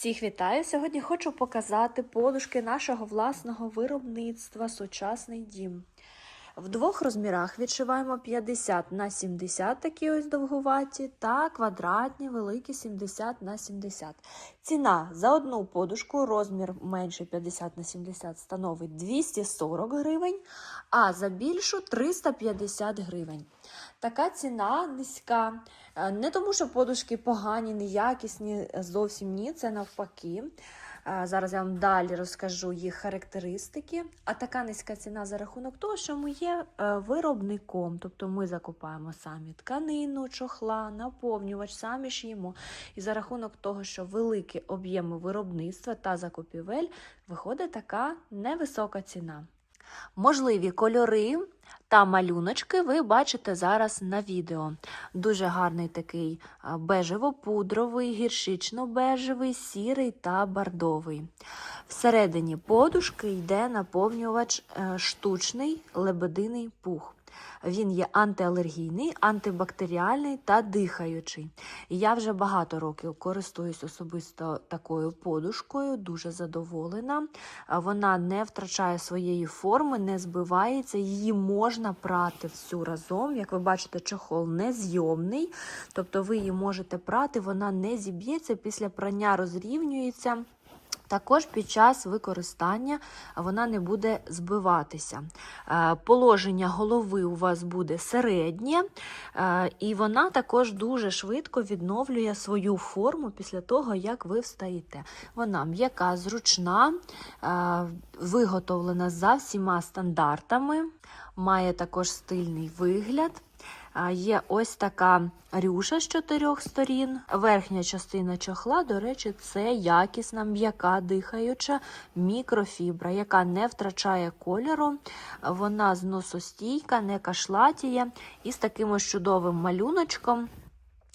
Всіх вітаю! Сьогодні хочу показати подушки нашого власного виробництва Сучасний дім. В двох розмірах відшиваємо 50 на 70, такі ось довгуваті, та квадратні, великі 70 на 70. Ціна за одну подушку, розмір менше 50 на 70 становить 240 гривень, а за більшу 350 гривень. Така ціна низька. Е, Не тому, що подушки погані, неякісні, зовсім ні, це навпаки. Е, Зараз я вам далі розкажу їх характеристики. А така низька ціна за рахунок того, що ми є е, виробником, тобто ми закупаємо самі тканину, чохла, наповнювач, самі шиємо. І за рахунок того, що великі об'єми виробництва та закупівель, виходить така невисока ціна. Можливі кольори та малюночки ви бачите зараз на відео. Дуже гарний такий а, бежево-пудровий, гіршично-бежевий, сірий та бордовий. Всередині подушки йде наповнювач е, штучний лебединий пух. Він є антиалергійний, антибактеріальний та дихаючий. Я вже багато років користуюсь особисто такою подушкою, дуже задоволена. Вона не втрачає своєї форми, не збивається, її можна прати всю разом. Як ви бачите, чохол незйомний, тобто ви її можете прати, вона не зіб'ється, після прання розрівнюється. Також під час використання вона не буде збиватися. Е, Положення голови у вас буде середнє, е, і вона також дуже швидко відновлює свою форму після того, як ви встаєте. Вона м'яка, зручна, е, виготовлена за всіма стандартами, має також стильний вигляд. Є ось така рюша з чотирьох сторін. Верхня частина чохла, до речі, це якісна, м'яка, дихаюча мікрофібра, яка не втрачає кольору. Вона зносостійка, не кашлатіє і з таким ось чудовим малюночком.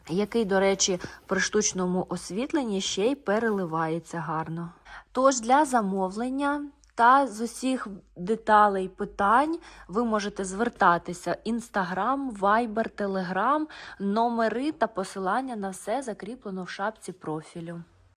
Який, до речі, при штучному освітленні ще й переливається гарно. Тож для замовлення та з усіх деталей питань ви можете звертатися Інстаграм, Вайбер, Телеграм, номери та посилання на все закріплено в шапці профілю.